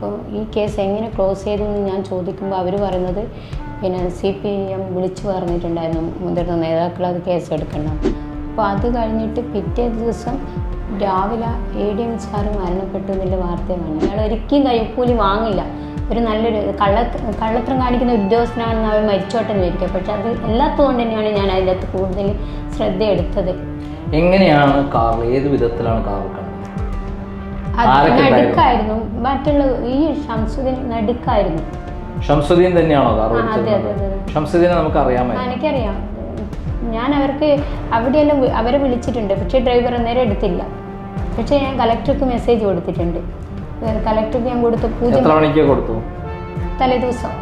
അപ്പോൾ ഈ കേസ് എങ്ങനെ ക്ലോസ് ചെയ്തു എന്ന് ഞാൻ ചോദിക്കുമ്പോൾ അവർ പറയുന്നത് പിന്നെ സി പി എം വിളിച്ചു പറഞ്ഞിട്ടുണ്ടായിരുന്നു മുതിർന്ന നേതാക്കൾ അത് കേസ് എടുക്കണം അപ്പോൾ അത് കഴിഞ്ഞിട്ട് പിറ്റേ ദിവസം രാവിലെ എ ഡി എം സാറ് മരണപ്പെട്ടു എന്നുള്ള വാർത്തയാണ് അയാൾ ഒരിക്കലും കൈക്കൂലി വാങ്ങില്ല. ഒരു നല്ലൊരു കള്ള കള്ളത്തരം കാണിക്കുന്ന ഉദ്യോഗസ്ഥനാണെന്ന് അവർ മരിച്ചോട്ടെ എന്ന് വിചാരിക്കുക പക്ഷെ അത് എല്ലാത്തതുകൊണ്ട് തന്നെയാണ് ഞാൻ അതിന്റെ അകത്ത് കൂടുതൽ ശ്രദ്ധയെടുത്തത്. എങ്ങനെയാണ് കാർ ഏത് വിധത്തിലാണ് കാർ നടുക്കായിരുന്നു. മറ്റുള്ള ഈ ഷംസുദ്ദീൻ നടുക്കായിരുന്നു. ഷംസുദ്ദീൻ തന്നെയാണോ. ഷംസുദ്ദീനെ നമുക്ക് അറിയാമായിരുന്നു എനിക്കറിയാം. ഞാൻ അവർക്ക് അവിടെയെല്ലാം അവരെ വിളിച്ചിട്ടുണ്ട്. പക്ഷേ ഡ്രൈവർ അന്നേരം എടുത്തില്ല. പക്ഷേ ഞാൻ കലക്ടർക്ക് മെസ്സേജ് കൊടുത്തിട്ടുണ്ട്. കലക്ടർക്ക് ഞാൻ കൊടുത്ത പൂജ തലേദിവസം.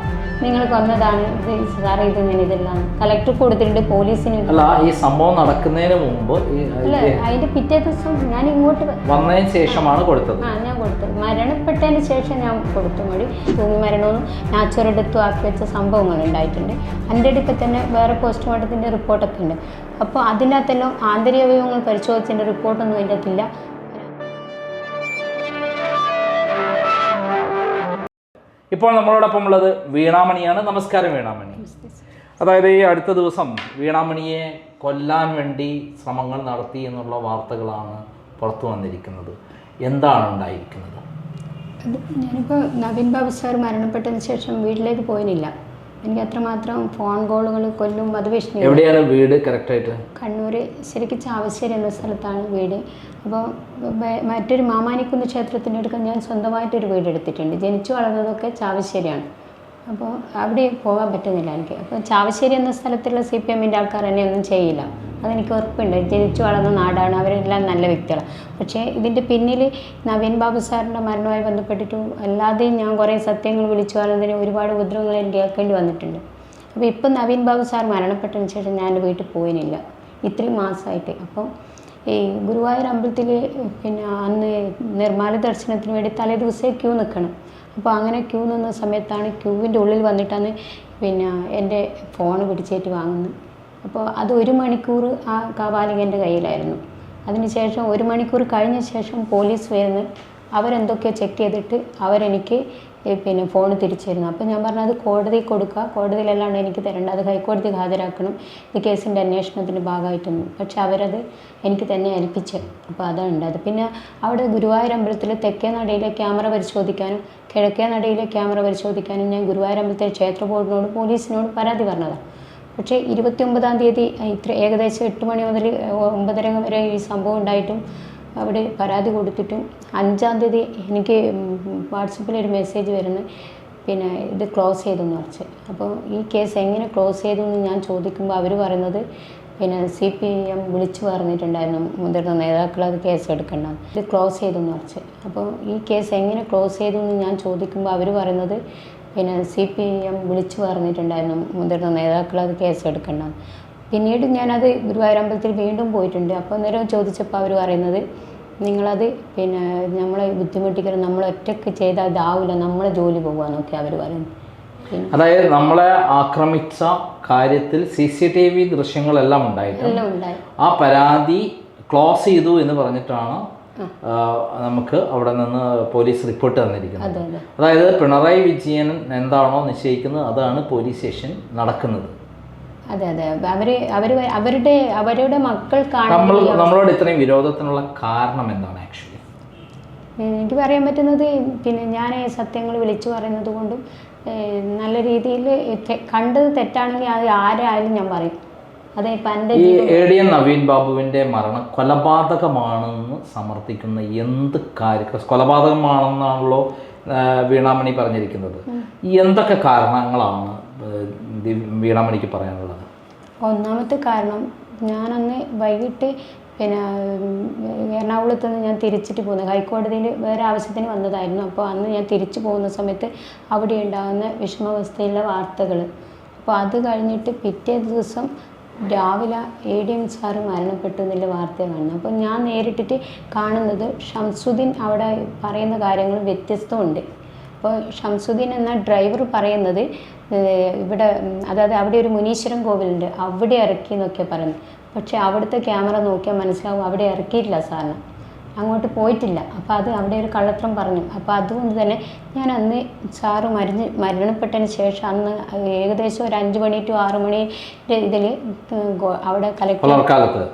നിങ്ങൾ കൊന്നതാണ് ഇത് സാറേ ഇത് ഇതെല്ലാം കളക്ടർ കൊടുത്തിട്ടുണ്ട് പോലീസിന് അല്ല ഈ സംഭവം നടക്കുന്നതിന് മുമ്പ് അല്ല അതിന്റെ പിറ്റേ ദിവസം ഞാൻ ഇങ്ങോട്ട് വന്നതിന് ശേഷമാണ് കൊടുത്തത്. ആ ഞാൻ കൊടുത്തു മരണപ്പെട്ടതിന് ശേഷം ഞാൻ കൊടുത്തു. മൊഴി തൂങ്ങി മരണവും നാച്ചുറടുത്ത് ആക്കി വെച്ച സംഭവങ്ങൾ ഉണ്ടായിട്ടുണ്ട്. എന്റെ അടുത്ത് തന്നെ വേറെ പോസ്റ്റ്മോർട്ടത്തിന്റെ റിപ്പോർട്ടൊക്കെ ഉണ്ട്. അപ്പോൾ അതിനകത്തെല്ലാം ആന്തരിക അവയവങ്ങൾ പരിശോധിച്ചതിന്റെ റിപ്പോർട്ടൊന്നും അതിന്റെ അകത്തില്ല ഇപ്പോൾ നമ്മളോടൊപ്പം ഉള്ളത് വീണാമണിയാണ്. നമസ്കാരം വീണാമണി. അതായത് ഈ അടുത്ത ദിവസം വീണാമണിയെ കൊല്ലാൻ വേണ്ടി ശ്രമങ്ങൾ നടത്തി എന്നുള്ള വാർത്തകളാണ് പുറത്തു വന്നിരിക്കുന്നത്. എന്താണ് ഉണ്ടായിരിക്കുന്നത്? ഞാനിപ്പോൾ നവീൻ ബാബു സാർ മരണപ്പെട്ടതിന് ശേഷം വീട്ടിലേക്ക് പോയിനില്ല. എനിക്ക് അത്രമാത്രം ഫോൺ കോളുകൾ കൊല്ലും വധഭീഷണി എവിടെയാണ് വീട് കറക്റ്റായിട്ട് കണ്ണൂർ ശരിക്കും ചാവശ്ശേരി എന്ന സ്ഥലത്താണ് വീട്. അപ്പോൾ മറ്റൊരു മാമാനിക്കുന്ന് ക്ഷേത്രത്തിന്റെ അടുക്ക ഞാൻ സ്വന്തമായിട്ടൊരു വീട് എടുത്തിട്ടുണ്ട്. ജനിച്ചു വളർന്നതൊക്കെ ചാവശ്ശേരിയാണ്. അപ്പോൾ അവിടെ പോകാൻ പറ്റുന്നില്ല എനിക്ക്. അപ്പോൾ ചാവശ്ശേരി എന്ന സ്ഥലത്തുള്ള സി പി എമ്മിന്റെ ആൾക്കാർ എന്നെ ഒന്നും ചെയ്യില്ല. അതെനിക്ക് ഉറപ്പുണ്ട്. ജനിച്ചു വളർന്ന നാടാണ്. അവരെല്ലാം നല്ല വ്യക്തികളാണ് പക്ഷേ ഇതിന്റെ പിന്നിൽ നവീൻ ബാബു സാറിന്റെ മരണവുമായി ബന്ധപ്പെട്ടിട്ടും അല്ലാതെയും ഞാൻ കുറേ സത്യങ്ങൾ വിളിച്ചു പറഞ്ഞതിന് ഒരുപാട് ഉപദ്രവങ്ങൾ എനിക്ക് കേൾക്കേണ്ടി വന്നിട്ടുണ്ട്. അപ്പോൾ ഇപ്പം നവീൻ ബാബു സാർ മരണപ്പെട്ടതിന് ശേഷം ഞാൻ എന്റെ വീട്ടിൽ പോയിനില്ല. ഇത്രയും മാസമായിട്ട് അപ്പം ഈ ഗുരുവായൂർ അമ്പലത്തിൽ പിന്നെ അന്ന് നിർമ്മാല ദർശനത്തിന് വേണ്ടി തലേ ദിവസമേ ക്യൂ നിൽക്കണം. അപ്പോൾ അങ്ങനെ ക്യൂ നിന്ന സമയത്താണ് ക്യൂവിന്റെ ഉള്ളിൽ വന്നിട്ടാണ് പിന്നെ എന്റെ ഫോൺ പിടിച്ചേറ്റ് വാങ്ങുന്നത്. അപ്പോൾ അത് ഒരു മണിക്കൂർ ആ കാവാലികന്റെ കയ്യിലായിരുന്നു. അതിനുശേഷം ഒരു മണിക്കൂർ കഴിഞ്ഞ ശേഷം പോലീസ് വരുന്നു. അവരെന്തൊക്കെയോ ചെക്ക് ചെയ്തിട്ട് അവരെനിക്ക് പിന്നെ ഫോൺ തിരിച്ചു തരുന്നു അപ്പോൾ ഞാൻ പറഞ്ഞത് കോടതി കൊടുക്കുക. കോടതിയിലല്ലാണ്ട് എനിക്ക് തരേണ്ട. അത് ഹൈക്കോടതിക്ക് ഹാജരാക്കണം. ഇത് കേസിന്റെ അന്വേഷണത്തിന്റെ ഭാഗമായിട്ടൊന്നും. പക്ഷെ അവരത് എനിക്ക് തന്നെ ഏൽപ്പിച്ചു. അപ്പോൾ അതാണ് അത്. പിന്നെ അവിടെ ഗുരുവായൂർ അമ്പലത്തിൽ തെക്കേ നടയിലെ ക്യാമറ പരിശോധിക്കാനും കിഴക്കേ നടയിലെ ക്യാമറ പരിശോധിക്കാനും ഞാൻ ഗുരുവായൂർ അമ്പലത്തിലെ ക്ഷേത്ര ബോർഡിനോട് പോലീസിനോട് പരാതി പറഞ്ഞതാണ്. പക്ഷേ ഇരുപത്തി ഒമ്പതാം തീയതി ഇത്ര ഏകദേശം എട്ട് മണി മുതൽ ഒമ്പതര വരെ ഈ സംഭവം ഉണ്ടായിട്ടും അവിടെ പരാതി കൊടുത്തിട്ടും അഞ്ചാം തീയതി എനിക്ക് വാട്സപ്പിൽ ഒരു മെസ്സേജ് വരുന്നു. പിന്നെ ഇത് ക്ലോസ് ചെയ്തെന്ന് പറിച്ച് അപ്പോൾ ഈ കേസ് എങ്ങനെ ക്ലോസ് ചെയ്തു എന്ന് ഞാൻ ചോദിക്കുമ്പോൾ അവർ പറയുന്നത് പിന്നെ സി പി എം വിളിച്ചു പറഞ്ഞിട്ടുണ്ടായിരുന്നു മുതിർന്ന നേതാക്കൾ അത് കേസ് എടുക്കണം ഇത് ക്ലോസ് ചെയ്തെന്ന് പറിച്ച് അപ്പോൾ ഈ കേസ് എങ്ങനെ ക്ലോസ് ചെയ്തു എന്ന് ഞാൻ ചോദിക്കുമ്പോൾ അവർ പറയുന്നത് പിന്നെ സി പി എം വിളിച്ചു പറഞ്ഞിട്ടുണ്ടായിരുന്നു മുതിർന്ന നേതാക്കൾ അത് കേസ് എടുക്കണം പിന്നീട് ഞാനത് ഗുരുവായൂർ അമ്പലത്തിൽ വീണ്ടും പോയിട്ടുണ്ട്. അപ്പോൾ അന്നേരം ചോദിച്ചപ്പോൾ അവർ പറയുന്നത് നിങ്ങളത് പിന്നെ നമ്മളെ ബുദ്ധിമുട്ടിക്കരുത് നമ്മൾ ഒറ്റയ്ക്ക് ചെയ്താൽ ഇതാവില്ല നമ്മളെ ജോലി പോകുകയെന്നൊക്കെ അവർ പറയുന്നു. അതായത് നമ്മളെ ആക്രമിച്ച കാര്യത്തിൽ സി സി ടി വി ദൃശ്യങ്ങളെല്ലാം ഉണ്ടായിട്ടുണ്ട്. ആ പരാതി ക്ലോസ് ചെയ്തു എന്ന് പറഞ്ഞിട്ടാണ് നമുക്ക് അവിടെ നിന്ന് പോലീസ് റിപ്പോർട്ട് തന്നിരിക്കുന്നത്. അതെ അതെ. അതായത് പിണറായി വിജയൻ എന്താണോ നിശ്ചയിക്കുന്നത് അതാണ് പോലീസ് സ്റ്റേഷൻ നടക്കുന്നത്. അതെ അതെ. അവർ അവർ അവരുടെ അവരുടെ മക്കൾ നമ്മൾ നമ്മളോട് ഇത്രയും വിരോധത്തിനുള്ള കാരണം എന്താണ് ആക്ച്വലി എനിക്ക് പറയാൻ പറ്റുന്നത് പിന്നെ ഞാൻ സത്യങ്ങൾ വിളിച്ചു പറയുന്നത് കൊണ്ടും നല്ല രീതിയിൽ കണ്ടത് തെറ്റാണെങ്കിൽ അത് ആരായാലും ഞാൻ പറയും. അതെ ഈ എ ഡി എൻ നവീൻ ബാബുവിന്റെ മരണം കൊലപാതകമാണെന്ന് സമർത്ഥിക്കുന്ന എന്ത് കാര്യം കൊലപാതകമാണെന്നാണല്ലോ വീണാമണി പറഞ്ഞിരിക്കുന്നത്. എന്തൊക്കെ കാരണങ്ങളാണ് വീണാമണിക്ക് പറയാനുള്ളത്? ഒന്നാമത്തെ കാരണം ഞാനന്ന് വൈകിട്ട് പിന്നെ എറണാകുളത്ത് നിന്ന് ഞാൻ തിരിച്ചിട്ട് പോകുന്നത് ഹൈക്കോടതിയിൽ വേറെ ആവശ്യത്തിന് വന്നതായിരുന്നു. അപ്പോൾ അന്ന് ഞാൻ തിരിച്ചു പോകുന്ന സമയത്ത് അവിടെ ഉണ്ടാകുന്ന വിഷമാവസ്ഥയിലുള്ള വാർത്തകൾ അപ്പോൾ അത് കഴിഞ്ഞിട്ട് പിറ്റേ ദിവസം രാവിലെ എ ഡി എം സാറ് മരണപ്പെട്ടു എന്നുള്ള വാർത്ത കാണുന്നത് അപ്പോൾ ഞാൻ നേരിട്ടിട്ട് കാണുന്നത് ഷംസുദ്ദീൻ അവിടെ പറയുന്ന കാര്യങ്ങൾ വ്യത്യസ്തമുണ്ട്. അപ്പോൾ ഷംസുദ്ദീൻ എന്ന ഡ്രൈവർ പറയുന്നത് ഇവിടെ അതായത് അവിടെ ഒരു മുനീശ്വരൻ കോവിലുണ്ട്. അവിടെ ഇറക്കി എന്നൊക്കെ പറയുന്നത്. പക്ഷേ അവിടുത്തെ ക്യാമറ നോക്കിയാൽ മനസ്സിലാവും അവിടെ ഇറക്കിയിട്ടില്ല സാറിന്. അങ്ങോട്ട് പോയിട്ടില്ല. അപ്പോൾ അത് അവിടെ ഒരു കള്ളത്രം പറഞ്ഞു. അപ്പോൾ അതുകൊണ്ട് തന്നെ ഞാൻ അന്ന് സാറ് മരിഞ്ഞ് മരണപ്പെട്ടതിന് ശേഷം അന്ന് ഏകദേശം ഒരു അഞ്ച് മണി ടു ആറ് മണിയുടെ ഇതിൽ അവിടെ കലക്ടർ.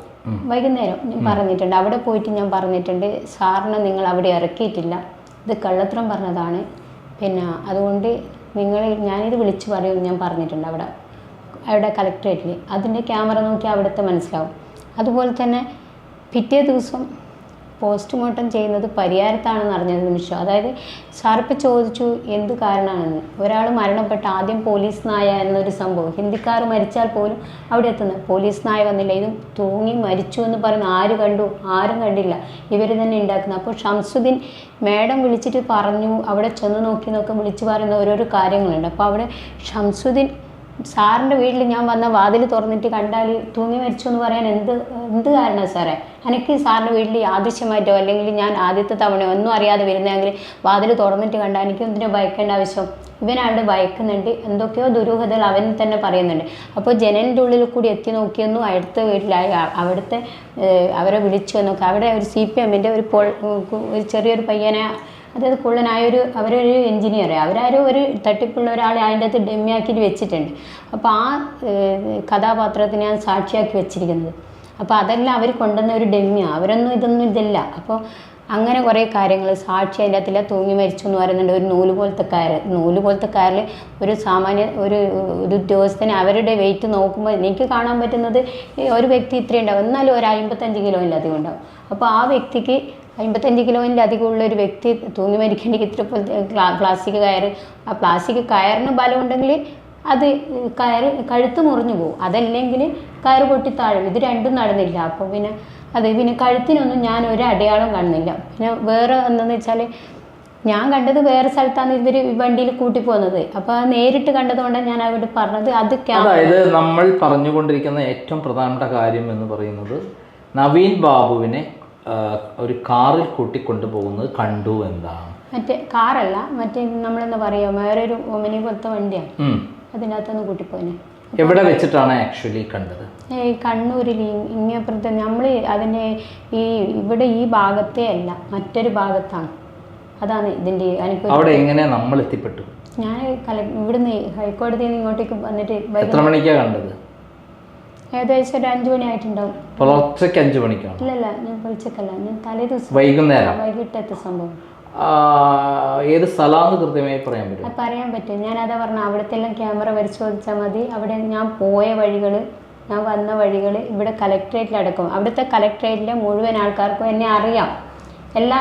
വൈകുന്നേരം ഞാൻ പറഞ്ഞിട്ടുണ്ട്. അവിടെ പോയിട്ട് ഞാൻ പറഞ്ഞിട്ടുണ്ട് സാറിനെ നിങ്ങൾ അവിടെ ഇറക്കിയിട്ടില്ല. ഇത് കള്ളത്തരം പറഞ്ഞതാണ്. പിന്നെ അതുകൊണ്ട് നിങ്ങൾ ഞാനിത് വിളിച്ച് പറയും ഞാൻ പറഞ്ഞിട്ടുണ്ട് അവിടെ അവിടെ കളക്ടറേറ്റിൽ അതിന്റെ ക്യാമറ നോക്കി അവിടുത്തെ മനസ്സിലാവും. അതുപോലെ തന്നെ പിറ്റേ ദിവസം പോസ്റ്റ്മോർട്ടം ചെയ്യുന്നത് പരിഹാരത്താണെന്ന് അറിഞ്ഞ നിമിഷം അതായത് ഷാർപ്പ് ചോദിച്ചു എന്ത് കാരണമാണെന്ന് ഒരാൾ മരണപ്പെട്ട ആദ്യം പോലീസ് നായ എന്നൊരു സംഭവം. ഹിന്ദിക്കാർ മരിച്ചാൽ പോലും അവിടെ എത്തുന്നത്. പോലീസ് നായ വന്നില്ല. ഇതും തൂങ്ങി മരിച്ചു എന്ന് പറയുന്ന ആര് കണ്ടു? ആരും കണ്ടില്ല. ഇവർ തന്നെ ഉണ്ടാക്കുന്നത്. അപ്പോൾ ഷംസുദ്ദീൻ മേഡം വിളിച്ചിട്ട് പറഞ്ഞു അവിടെ ചെന്ന് നോക്കി നോക്കി വിളിച്ച് പറയുന്ന ഓരോരോ കാര്യങ്ങളുണ്ട്. അപ്പോൾ അവിടെ ഷംസുദ്ദീൻ സാറിന്റെ വീട്ടിൽ ഞാൻ വന്ന വാതിൽ തുറന്നിട്ട് കണ്ടാൽ തൂങ്ങി മരിച്ചു എന്ന് പറയാൻ എന്ത് എന്ത് കാരണം സാറേ? എനിക്ക് സാറിന്റെ വീട്ടിൽ ആദിശ്യമായിട്ടോ അല്ലെങ്കിൽ ഞാൻ ആദ്യത്തെ തവണയോ ഒന്നും അറിയാതെ വരുന്നെങ്കിൽ വാതിൽ തുറന്നിട്ട് കണ്ടാൽ എനിക്ക് എന്തിനോ ഭയക്കേണ്ട ആവശ്യം? ഇവനാണ്ട് ഭയക്കുന്നുണ്ട്. എന്തൊക്കെയോ ദുരൂഹതകൾ അവൻ തന്നെ പറയുന്നുണ്ട്. അപ്പോൾ ജനലിന്റെ ഉള്ളിൽ കൂടി എത്തി നോക്കിയൊന്നും അടുത്ത വീട്ടിലായി അവിടുത്തെ അവരെ വിളിച്ചു എന്നൊക്കെ അവിടെ ഒരു സി പി എമ്മിന്റെ ഒരു പോൾ ഒരു ചെറിയൊരു പയ്യനെ അതായത് കുള്ളനായൊരു അവരൊരു എൻജിനീയർ അവരാരും ഒരു തട്ടിപ്പുള്ള ഒരാളെ അതിന്റെ അകത്ത് ഡെമ്മിയാക്കി വെച്ചിട്ടുണ്ട്. അപ്പോൾ ആ കഥാപാത്രത്തിനെയാണ് സാക്ഷിയാക്കി വെച്ചിരിക്കുന്നത്. അപ്പോൾ അതെല്ലാം അവർ കൊണ്ടുവന്ന ഒരു ഡെമ്മിയാണ് അവരൊന്നും ഇതൊന്നും ഇതില്ല. അപ്പോൾ അങ്ങനെ കുറേ കാര്യങ്ങൾ സാക്ഷി അതിന്റെ അകത്തില്ല തൂങ്ങി മരിച്ചു എന്ന് പറയുന്നുണ്ട്. ഒരു നൂൽ പോലത്തെ കാര് നൂൽ പോലത്തെ കാരിൽ ഒരു സാമാന്യ ഒരു ഒരു ഉദ്യോഗസ്ഥന് അവരുടെ വെയിറ്റ് നോക്കുമ്പോൾ എനിക്ക് കാണാൻ പറ്റുന്നത് ഒരു വ്യക്തി ഇത്രയും ഉണ്ടാവും. എന്നാലും ഒരു അമ്പത്തഞ്ച് അധികം ഉണ്ടാവും അപ്പോൾ ആ വ്യക്തിക്ക് അമ്പത്തഞ്ച് കിലോയിന്റെ അധികമുള്ള ഒരു വ്യക്തി തൂങ്ങി മരിക്കണമെങ്കിൽ ഇത്ര പ്ലാസ്റ്റിക് കയർ ആ പ്ലാസ്റ്റിക് കയറിന് ബലം ഉണ്ടെങ്കിൽ അത് കയർ കഴുത്ത് മുറിഞ്ഞു പോകും. അതല്ലെങ്കിൽ കയർ പൊട്ടി താഴും. ഇത് രണ്ടും നടന്നില്ല. അപ്പോൾ പിന്നെ അത് പിന്നെ കഴുത്തിനൊന്നും ഞാൻ ഒരു അടയാളം കാണുന്നില്ല. പിന്നെ വേറെ എന്താണെന്ന് വെച്ചാൽ ഞാൻ കണ്ടത് വേറെ സ്ഥലത്താണ് ഇവർ വണ്ടിയിൽ കൂട്ടി പോകുന്നത്. അപ്പോൾ നേരിട്ട് കണ്ടതുകൊണ്ടാണ് ഞാൻ അവിടെ പറഞ്ഞത് അത് അതായത് നമ്മൾ പറഞ്ഞുകൊണ്ടിരിക്കുന്ന ഏറ്റവും പ്രധാനപ്പെട്ട കാര്യം എന്ന് പറയുന്നത് നവീൻ ബാബുവിനെ ഒരു കാറിൽ കൂട്ടിക്കൊണ്ടു പോകുന്നത് കണ്ടു എന്താണ്? മറ്റേ കാറല്ല മറ്റേ നമ്മളെന്താ പറയുക വേറൊരു ഒമിനി പോലത്തെ വണ്ടിയാണ് അകത്തൊന്ന് കൂട്ടിപ്പോനെ എവിടെ വെച്ചിട്ടാണ് ആക്ച്വലി കണ്ടത്? ഈ കണ്ണൂരിൽ ഇങ്ങപ്പുറത്ത് നമ്മൾ അതിന്റെ ഈ ഇവിടെ ഈ ഭാഗത്തെ അല്ല മറ്റൊരു ഭാഗത്താണ്. അതാണ് ഇതിന്റെ എനിക്ക് അവിടെ എങ്ങനെ നമ്മൾ എത്തിപ്പെട്ടു ഞാൻ കല ഇവിടുന്ന് ഹൈക്കോടതിയിൽ നിന്ന് ഇങ്ങോട്ടേക്ക് വന്നിട്ട് എത്ര മണിക്കാണ് കണ്ടത്? ഏകദേശം ഒരു അഞ്ചു മണി ആയിട്ടുണ്ടാവും. പുലർച്ചയ്ക്ക് അഞ്ചു മണിക്കാണ്? ഇല്ലല്ല ഞാൻ വിളിച്ചേക്കല്ല ഞാൻ തലേ ദിവസം വൈകുന്നേരം? വൈകിട്ടത്തെ സംഭവം. ഏത് സ്ഥലമാണെന്ന് കൃത്യമായി പറയാൻ പറ്റും പറയാൻ പറ്റും. ഞാൻ അതാ പറഞ്ഞ അവിടുത്തെ എല്ലാം ക്യാമറ പരിശോധിച്ചാൽ മതി. അവിടെ ഞാൻ പോയ വഴികൾ ഞാൻ വന്ന വഴികൾ ഇവിടെ കലക്ട്രേറ്റിൽ അടക്കും. അവിടുത്തെ കലക്ട്രേറ്റിലെ മുഴുവൻ ആൾക്കാർക്കും എന്നെ അറിയാം. എല്ലാ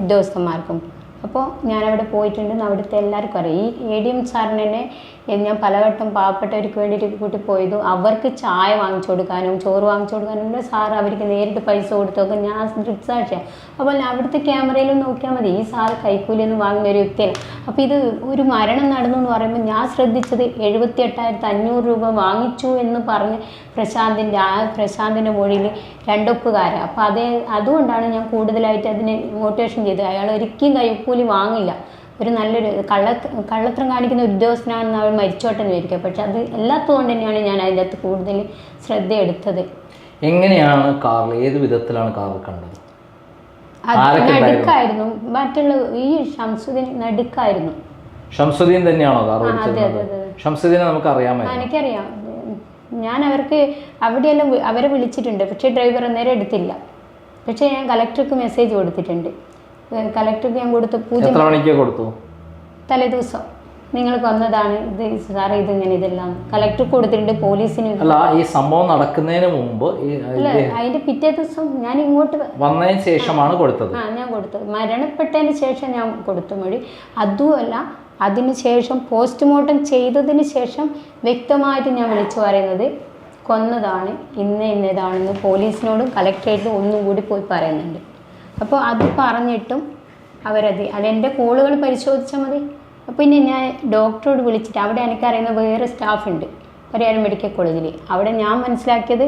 ഉദ്യോഗസ്ഥന്മാർക്കും. അപ്പോൾ ഞാനവിടെ പോയിട്ടുണ്ടെന്ന് അവിടുത്തെ എല്ലാവർക്കും അറിയാം. ഈ എ ഡി എം സാറിന് ഞാൻ പലവട്ടം പാവപ്പെട്ടവർക്ക് വേണ്ടിയിട്ട് കൂട്ടി പോയതും അവർക്ക് ചായ വാങ്ങിച്ചു കൊടുക്കാനും ചോറ് വാങ്ങിച്ചു കൊടുക്കാനും സാർ അവർക്ക് നേരിട്ട് പൈസ കൊടുത്തൊക്കെ ഞാൻ ദൃക്സാക്ഷിയാണ് അപ്പോൾ അവിടുത്തെ ക്യാമറയിലും നോക്കിയാൽ മതി. ഈ സാറ് കൈക്കൂലിയൊന്നും വാങ്ങുന്ന ഒരു വ്യക്തിയാണ് അപ്പോൾ ഇത് ഒരു മരണം നടന്നു എന്ന് പറയുമ്പോൾ ഞാൻ ശ്രദ്ധിച്ചത് എഴുപത്തി എട്ടായിരത്തി അഞ്ഞൂറ് രൂപ വാങ്ങിച്ചു എന്ന് പറഞ്ഞ് പ്രശാന്തിന്റെ ആ പ്രശാന്തിന്റെ മൊഴിയിൽ രണ്ടൊപ്പുകാരൻ അപ്പോൾ അതേ അതുകൊണ്ടാണ് ഞാൻ കൂടുതലായിട്ട് അതിനെ മോട്ടിവേഷൻ ചെയ്തത്. അയാൾ ഒരിക്കലും കൈക്കൂലി വാങ്ങില്ല. ഒരു നല്ലൊരു കള്ള കള്ളത്രം കാണിക്കുന്ന ഉദ്യോഗസ്ഥനാണെന്ന് അവൾ മരിച്ചോട്ടെന്ന് വിചാരിക്കുക പക്ഷെ അത് എല്ലാത്തതുകൊണ്ട് തന്നെയാണ് ഞാൻ അതിന്റെ അകത്ത് കൂടുതൽ ശ്രദ്ധ എടുത്തത്. എങ്ങനെയാണ് കാറിൽ ഏത് വിധത്തിലാണ് കാറിൽ കണ്ടത്? നടുക്കായിരുന്നു. മറ്റുള്ള ഈ ഷംസുദ്ദീൻ നടുക്കായിരുന്നു. ഷംസുദ്ദീൻ തന്നെയാണോ കാർ. ഷംസുദ്ദീനെ നമുക്ക് അറിയാമായിരുന്നു എനിക്കറിയാം. ഞാൻ അവർക്ക് അവിടെയെല്ലാം അവരെ വിളിച്ചിട്ടുണ്ട്. പക്ഷേ ഡ്രൈവർ അന്നേരം എടുത്തില്ല. പക്ഷേ ഞാൻ കളക്ടർക്ക് മെസ്സേജ് കൊടുത്തിട്ടുണ്ട്. ഏഹ് കലക്ടർക്ക് ഞാൻ കൊടുത്ത പൂജ എത്ര മണിക്ക് കൊടുത്തു? തലേദിവസം. നിങ്ങൾ കൊന്നതാണ് ഇത് സാറേ ഇതിങ്ങനെ ഇതെല്ലാം. കളക്ടർ കൊടുത്തിട്ടുണ്ട് പോലീസിന് അല്ല ഈ സംഭവം നടക്കുന്നതിന് മുമ്പ് അല്ല അതിന്റെ പിറ്റേ ദിവസം ഞാൻ ഇങ്ങോട്ട് വന്നതിന് ശേഷമാണ് കൊടുത്തത്. ആ ഞാൻ കൊടുത്തു മരണപ്പെട്ടതിന് ശേഷം ഞാൻ കൊടുത്തു മൊഴി. അതുമല്ല അതിന് ശേഷം പോസ്റ്റ്മോർട്ടം ചെയ്തതിന് ശേഷം വ്യക്തമായിട്ട് ഞാൻ വിളിച്ചു പറയുന്നത് കൊന്നതാണ് ഇന്ന ഇന്നതാണെന്ന് പോലീസിനോടും കളക്ടറേറ്റിനും ഒന്നും കൂടി പോയി പറയുന്നുണ്ട്. അപ്പോൾ അത് പറഞ്ഞിട്ടും അവരത് അല്ല എന്റെ കോളുകൾ പരിശോധിച്ചാൽ മതി. അപ്പോൾ പിന്നെ ഞാൻ ഡോക്ടറോട് വിളിച്ചിട്ട് അവിടെ എനിക്കറിയുന്ന വേറെ സ്റ്റാഫുണ്ട് പരിയാരം മെഡിക്കൽ കോളേജിൽ അവിടെ ഞാൻ മനസ്സിലാക്കിയത്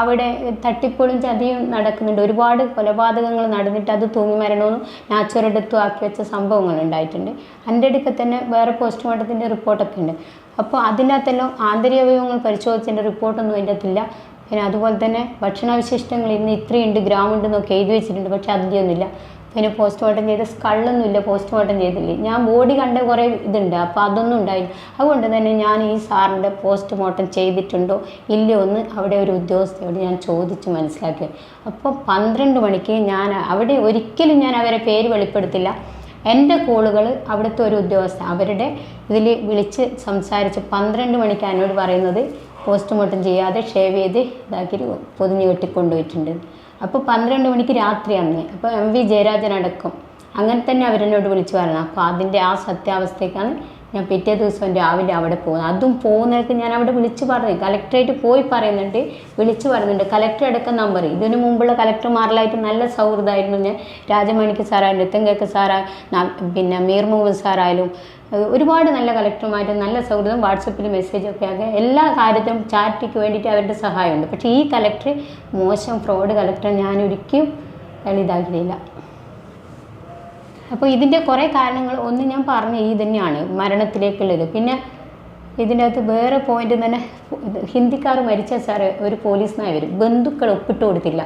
അവിടെ തട്ടിപ്പൊളും ചതിയും നടക്കുന്നുണ്ട്. ഒരുപാട് കൊലപാതകങ്ങൾ നടന്നിട്ട് അത് തൂങ്ങി മരണമെന്നും നാച്ചുറടുത്തും ആക്കി വെച്ച സംഭവങ്ങൾ ഉണ്ടായിട്ടുണ്ട്. എന്റെ അടുക്കൽ തന്നെ വേറെ പോസ്റ്റ്മോർട്ടത്തിന്റെ റിപ്പോർട്ടൊക്കെ ഉണ്ട്. അപ്പോൾ അതിന്റെ അകത്തെല്ലാം ആന്തരിക അവയവങ്ങൾ പരിശോധിച്ചതിന്റെ റിപ്പോർട്ടൊന്നും അതിന്റെ അകത്തില്ല. പിന്നെ അതുപോലെ തന്നെ ഭക്ഷണാവശിഷ്ടങ്ങൾ ഇന്ന് ഇത്രയുണ്ട് ഗ്രാം ഉണ്ടെന്നൊക്കെ എഴുതി വെച്ചിട്ടുണ്ട് പക്ഷെ അതിന്റെയൊന്നുമില്ല. പിന്നെ പോസ്റ്റ്മോർട്ടം ചെയ്ത സ്കള്ളൊന്നുമില്ല പോസ്റ്റ്മോർട്ടം ചെയ്തില്ല. ഞാൻ ബോഡി കണ്ട കുറേ ഇതുണ്ട് അപ്പോൾ അതൊന്നും ഉണ്ടായില്ല. അതുകൊണ്ട് തന്നെ ഞാൻ ഈ സാറിന്റെ പോസ്റ്റ്മോർട്ടം ചെയ്തിട്ടുണ്ടോ ഇല്ലയോ എന്ന് അവിടെ ഒരു ഉദ്യോഗസ്ഥയോട് ഞാൻ ചോദിച്ച് മനസ്സിലാക്കി. അപ്പോൾ പന്ത്രണ്ട് മണിക്ക് ഞാൻ അവിടെ ഒരിക്കലും ഞാൻ അവരെ പേര് വെളിപ്പെടുത്തില്ല. എന്റെ കോളുകൾ അവിടുത്തെ ഒരു ഉദ്യോഗസ്ഥ അവരുടെ ഇതിൽ വിളിച്ച് സംസാരിച്ച് പന്ത്രണ്ട് മണിക്ക് എന്നോട് പറയുന്നത് പോസ്റ്റ്മോർട്ടം ചെയ്യാതെ ഷേവ് ചെയ്ത് ഇതാക്കി പൊതിഞ്ഞ് കെട്ടിക്കൊണ്ടുപോയിട്ടുണ്ട് അപ്പോൾ പന്ത്രണ്ട് മണിക്ക് രാത്രി അന്ന് അപ്പോൾ എം വി ജയരാജൻ അടക്കം. അങ്ങനെ തന്നെ അവരെന്നോട് വിളിച്ചു പറഞ്ഞു അപ്പോൾ അതിന്റെ ആ സത്യാവസ്ഥയ്ക്കാണ് ഞാൻ പിറ്റേ ദിവസം രാവിലെ അവിടെ പോകുന്നത്. അതും പോകുന്നതൊക്കെ ഞാൻ അവിടെ വിളിച്ചു പറഞ്ഞു. കലക്ടറേറ്റ് പോയി പറയുന്നുണ്ട്. വിളിച്ചു പറയുന്നുണ്ട് കലക്ടർ അടക്കം നമ്പർ ഇതിനു മുമ്പുള്ള കലക്ടർമാരിലായിട്ട് നല്ല സൗഹൃദമായിരുന്നു. ഞാൻ രാജമണിക്ക് സാറായാലും രത്തങ്കക്ക് സാറാ ന- പിന്നെ മീർ മുഹമ്മദ് സാറായാലും ഒരുപാട് നല്ല കളക്ടർമാരും നല്ല സൗഹൃദം വാട്സപ്പിൽ മെസ്സേജൊക്കെ ആകെ എല്ലാ കാര്യത്തിലും ചാറ്റിക്ക് വേണ്ടിയിട്ട് അവരുടെ സഹായമുണ്ട്. പക്ഷേ ഈ കളക്ടർ മോശം ഫ്രോഡ് കലക്ടർ ഞാൻ ഒരിക്കലും ഇതാക്കിയില്ല അപ്പോൾ ഇതിന്റെ കുറേ കാരണങ്ങൾ ഒന്ന് ഞാൻ പറഞ്ഞ ഈ തന്നെയാണ് മരണത്തിലേക്കുള്ളത്. പിന്നെ ഇതിന്റെ അകത്ത് വേറെ പോയിന്റ് തന്നെ ഹിന്ദിക്കാർ മരിച്ച സാറ് ഒരു പോലീസിനായി വരും. ബന്ധുക്കൾ ഒപ്പിട്ട് കൊടുത്തില്ല.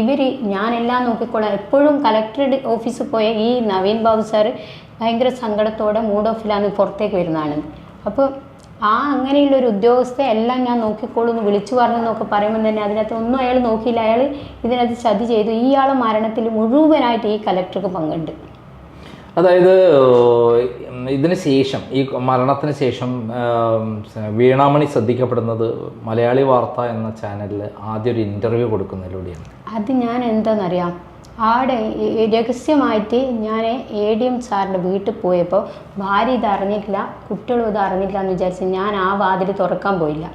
ഇവർ ഞാനെല്ലാം നോക്കിക്കോളാം. എപ്പോഴും കളക്ടറുടെ ഓഫീസിൽ പോയ ഈ നവീൻ ബാബു സാറ് ഭയങ്കര സങ്കടത്തോടെ മൂഡ് ഓഫിലാണ് പുറത്തേക്ക് വരുന്നതാണ് അപ്പോൾ ആ അങ്ങനെയുള്ള ഒരു ഉദ്യോഗസ്ഥയെ എല്ലാം ഞാൻ നോക്കിക്കോളൂ വിളിച്ചു പറഞ്ഞു എന്നൊക്കെ പറയുമ്പോൾ തന്നെ അതിനകത്ത് ഒന്നും അയാൾ നോക്കിയില്ല. അയാൾ ഇതിനകത്ത് ചതി ചെയ്തു. ഇയാളെ മരണത്തിൽ മുഴുവനായിട്ട് ഈ കലക്ടർക്ക് പങ്കുണ്ട്. അതായത് ഇതിന് ശേഷം ഈ മരണത്തിന് ശേഷം വീണാമണി ശ്രദ്ധിക്കപ്പെടുന്നത് മലയാളി വാർത്ത എന്ന ചാനലിൽ ആദ്യം ഒരു ഇന്റർവ്യൂ കൊടുക്കുന്നതിലൂടെയാണ്. അത് ഞാൻ എന്താണെന്നറിയാം ആടെ രഹസ്യമായിട്ട് ഞാൻ എ ഡി എം സാറിന്റെ വീട്ടിൽ പോയപ്പോൾ ഭാര്യ ഇത് അറിഞ്ഞിട്ടില്ല കുട്ടികളും ഇത് അറിഞ്ഞിട്ടില്ല എന്ന് വിചാരിച്ച് ഞാൻ ആ വാതിൽ തുറക്കാൻ പോയില്ല.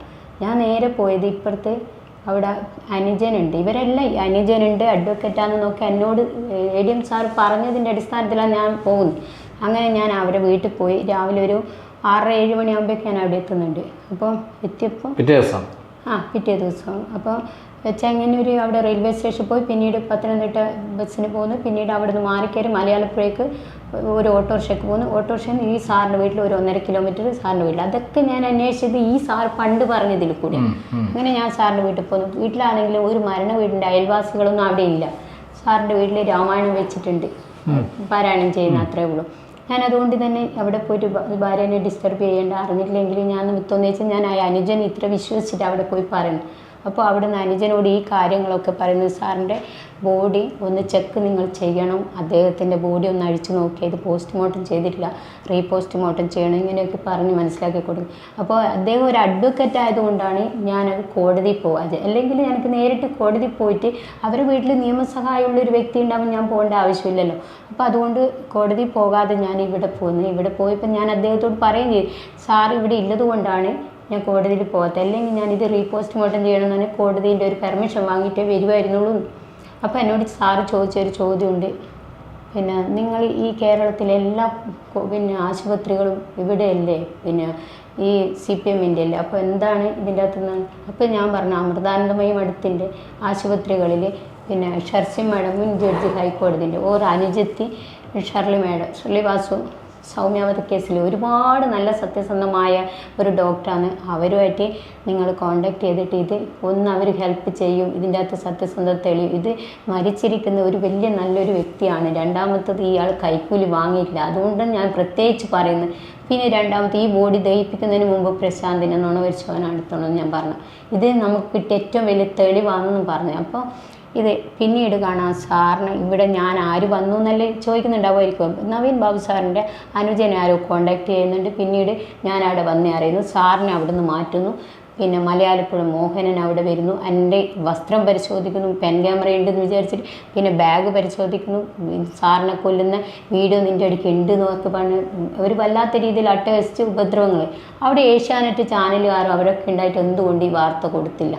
ഞാൻ നേരെ പോയത് ഇപ്പുറത്ത് അവിടെ അനുജനുണ്ട്. ഇവരെല്ലാം അനുജനുണ്ട് അഡ്വക്കറ്റാണെന്ന് നോക്കി എന്നോട് എ ഡി എം സാർ പറഞ്ഞതിന്റെ അടിസ്ഥാനത്തിലാണ് ഞാൻ പോകുന്നത്. അങ്ങനെ ഞാൻ അവരെ വീട്ടിൽ പോയി. രാവിലെ ഒരു ആറര ഏഴ് മണിയാകുമ്പോഴേക്ക് ഞാൻ അവിടെ എത്തുന്നുണ്ട്. അപ്പോൾ എത്തിയപ്പോൾ പിറ്റേ ദിവസം. ആ പിറ്റേ ദിവസം. അപ്പോൾ ചെങ്ങന്നൂർ അവിടെ റെയിൽവേ സ്റ്റേഷനിൽ പോയി പിന്നീട് പത്തനംതിട്ട ബസ്സിന് പോകുന്നു പിന്നീട് അവിടെ നിന്ന് മാറിക്കയറി മലയാളപ്പുഴയ്ക്ക് ഒരു ഓട്ടോറിക്ഷയ്ക്ക് പോകുന്നു ഓട്ടോറിക്ഷയിൽ ഈ സാറിന്റെ വീട്ടിൽ ഒരു ഒന്നര കിലോമീറ്റർ സാറിന്റെ വീട്ടിൽ. അതൊക്കെ ഞാൻ അന്വേഷിച്ചത് ഈ സാർ പണ്ട് പറഞ്ഞതിൽ കൂടി. അങ്ങനെ ഞാൻ സാറിന്റെ വീട്ടിൽ പോകുന്നു വീട്ടിലാണെങ്കിലും ഒരു മരണ വീടിന്റെ അയൽവാസികളൊന്നും അവിടെ ഇല്ല സാറിന്റെ വീട്ടിൽ രാമായണം വെച്ചിട്ടുണ്ട്. പാരായണം ചെയ്യുന്ന അത്രേ ഉള്ളൂ. ഞാൻ അതുകൊണ്ട് തന്നെ അവിടെ പോയിട്ട് ഭാര്യനെ ഡിസ്റ്റർബ് ചെയ്യേണ്ട അറിഞ്ഞിട്ടില്ലെങ്കിൽ ഞാൻ വിത്തോന്ന് വെച്ചാൽ ഞാൻ ആ അനുജൻ ഇത്ര വിശ്വസിച്ചിട്ട് അവിടെ പോയി പറയുന്നു. അപ്പോൾ അവിടെ നിന്ന് അനുജനോട് ഈ കാര്യങ്ങളൊക്കെ പറയുന്നത് സാറിന്റെ ബോഡി ഒന്ന് ചെക്ക് നിങ്ങൾ ചെയ്യണം. അദ്ദേഹത്തിന്റെ ബോഡി ഒന്ന് അഴിച്ചു നോക്കി. ഇത് പോസ്റ്റ്മോർട്ടം ചെയ്തിട്ടില്ല. റീ പോസ്റ്റ്മോർട്ടം ചെയ്യണം. ഇങ്ങനെയൊക്കെ പറഞ്ഞ് മനസ്സിലാക്കി കൊടുക്കും. അപ്പോൾ അദ്ദേഹം ഒരു അഡ്വക്കറ്റ് ആയതുകൊണ്ടാണ് ഞാനത് കോടതിയിൽ പോകാതെ അല്ലെങ്കിൽ എനിക്ക് നേരിട്ട് കോടതി പോയിട്ട് അവരുടെ വീട്ടിൽ നിയമസഹായമുള്ള ഒരു വ്യക്തി ഉണ്ടാകുമ്പോൾ ഞാൻ പോകേണ്ട ആവശ്യമില്ലല്ലോ. അപ്പോൾ അതുകൊണ്ട് കോടതി പോകാതെ ഞാൻ ഇവിടെ പോകുന്നു ഇവിടെ പോയപ്പോൾ ഞാൻ അദ്ദേഹത്തോട് പറയുകയും ചെയ്തു. സാർ ഇവിടെ ഇല്ലത് കൊണ്ടാണ് ഞാൻ കോടതിയിൽ പോകാത്ത. അല്ലെങ്കിൽ ഞാൻ ഇത് റീപോസ്റ്റ്മോർട്ടം ചെയ്യണമെന്ന് കോടതിന്റെ ഒരു പെർമിഷൻ വാങ്ങിയിട്ടേ വരുമായിരുന്നുള്ളൂ അപ്പോൾ എന്നോട് സാറ് ചോദിച്ചൊരു ചോദ്യമുണ്ട്. പിന്നെ നിങ്ങൾ ഈ കേരളത്തിലെ എല്ലാ പിന്നെ ആശുപത്രികളും ഇവിടെയല്ലേ? പിന്നെ ഈ സി പി എമ്മിന്റെ അല്ലേ? അപ്പോൾ എന്താണ് ഇതിന്റെ അകത്ത് നിന്ന് അപ്പോൾ ഞാൻ പറഞ്ഞു അമൃതാനന്ദമയി മഠത്തിന്റെ ആശുപത്രികളിൽ പിന്നെ ഷർസി മാഡം മുൻ ജഡ്ജി ഹൈക്കോടതിന്റെ ഓർ അനുജത്തി ഷർലി മാഡം ഷർലി വാസു സൗമ്യാവധ കേസിൽ ഒരുപാട് നല്ല സത്യസന്ധമായ ഒരു ഡോക്ടറാണ്. അവരുമായിട്ട് നിങ്ങൾ കോണ്ടാക്ട് ചെയ്തിട്ട് ഇത് ഒന്ന് അവർ ഹെൽപ്പ് ചെയ്യും. ഇതിന്റെ അകത്ത് സത്യസന്ധത തെളിയും. ഇത് മരിച്ചിരിക്കുന്ന ഒരു വലിയ നല്ലൊരു വ്യക്തിയാണ്. രണ്ടാമത്തത് ഇയാൾ കൈക്കൂലി വാങ്ങിയില്ല അതുകൊണ്ട് ഞാൻ പ്രത്യേകിച്ച് പറയുന്നത് പിന്നെ രണ്ടാമത്തെ ഈ ബോഡി ദഹിപ്പിക്കുന്നതിന് മുമ്പ് പ്രശാന്തിനെ നുണവരിച്ചവൻ അടുത്തോണെന്ന് ഞാൻ പറഞ്ഞു. ഇത് നമുക്ക് കിട്ടിയ ഏറ്റവും വലിയ തെളിവാണെന്നും പറഞ്ഞു. അപ്പോൾ ഇത് പിന്നീട് കാണാം. സാറിന് ഇവിടെ ഞാൻ ആര് വന്നു എന്നല്ലേ ചോദിക്കുന്നുണ്ടാവുമായിരിക്കും. നവീൻ ബാബു സാറിന്റെ അനുജനെ ആരോ കോണ്ടാക്ട് ചെയ്യുന്നുണ്ട്. പിന്നീട് ഞാൻ അവിടെ വന്നേ അറിയുന്നു. സാറിനെ അവിടെ നിന്ന് മാറ്റുന്നു. പിന്നെ മലയാളപ്പുഴ മോഹനൻ അവിടെ വരുന്നു. എന്റെ വസ്ത്രം പരിശോധിക്കുന്നു. പെൻ ക്യാമറ ഉണ്ടെന്ന് വിചാരിച്ചിട്ട് പിന്നെ ബാഗ് പരിശോധിക്കുന്നു. സാറിനെ കൊല്ലുന്ന വീഡിയോ നിന്റെ അടുക്ക് ഉണ്ട് എന്നൊക്കെ പറഞ്ഞ് ഒരു വല്ലാത്ത രീതിയിൽ അട്ടഹസിച്ച് ഉപദ്രവങ്ങൾ അവിടെ ഏഷ്യാനെറ്റ് ചാനലുകാരും അവരൊക്കെ ഉണ്ടായിട്ട് എന്തുകൊണ്ട് ഈ വാർത്ത കൊടുത്തില്ല?